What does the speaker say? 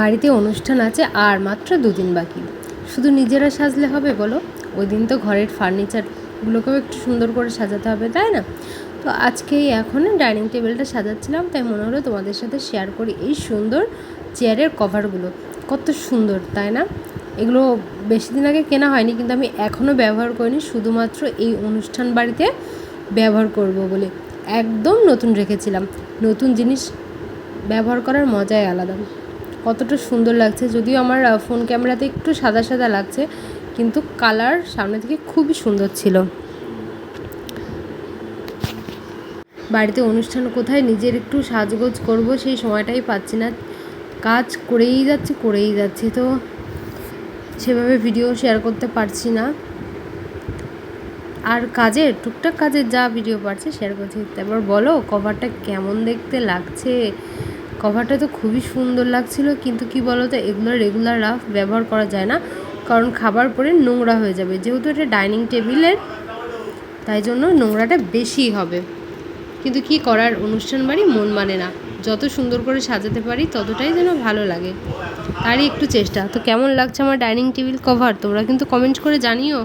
বাড়িতে অনুষ্ঠান আছে আর মাত্র দুদিন বাকি। শুধু নিজেরা সাজলে হবে বলো? ওই দিন তো ঘরের ফার্নিচারগুলোকেও একটু সুন্দর করে সাজাতে হবে, তাই না? তো আজকেই এখন ডাইনিং টেবিলটা সাজাচ্ছিলাম, তাই মনে হলো তোমাদের সাথে শেয়ার করি এই সুন্দর চেয়ারের কভারগুলো কত সুন্দর, তাই না? এগুলো বেশি দিন আগে কেনা হয়নি, কিন্তু আমি এখনও ব্যবহার করিনি, শুধুমাত্র এই অনুষ্ঠান বাড়িতে ব্যবহার করব বলে। একদম নতুন রেখেছিলাম। নতুন জিনিস ব্যবহার করার মজাই আলাদা। কতটা সুন্দর লাগছে। যদিও আমার ফোন ক্যামেরাতে একটু সাদা সাদা লাগছে, কিন্তু কালার সামনে থেকে খুবই সুন্দর ছিল। বাড়িতে অনুষ্ঠান কোথায়? নিজের একটু সাজগোজ করব, সেই সময়টাই পাচ্ছি না। কাজ করেই যাচ্ছি করেই যাচ্ছি তো। সেভাবে ভিডিও শেয়ার করতে পারছি না। আর কাজের টুকটাক কাজের যা ভিডিও পারছি শেয়ার করছি। তারপর বলো কভারটা কেমন দেখতে লাগছে? কভারটা তো খুবই সুন্দর লাগছিল, কিন্তু কি বলো তো এগুলো রেগুলার রাফ ব্যবহার করা যায় না, কারণ খাবার পরে নোংরা হয়ে যাবে। যেহেতু এটা ডাইনিং টেবিলের, তাই জন্য নোংরাটা বেশি হবে। কিন্তু কি করার, অনুষ্ঠান বাড়ি মন মানে না। যত সুন্দর করে সাজাতে পারি, ততটাই যেন ভালো লাগে। তারই একটু চেষ্টা। তো কেমন লাগছে আমার ডাইনিং টেবিল কভার তোমরা কিন্তু কমেন্ট করে জানিও।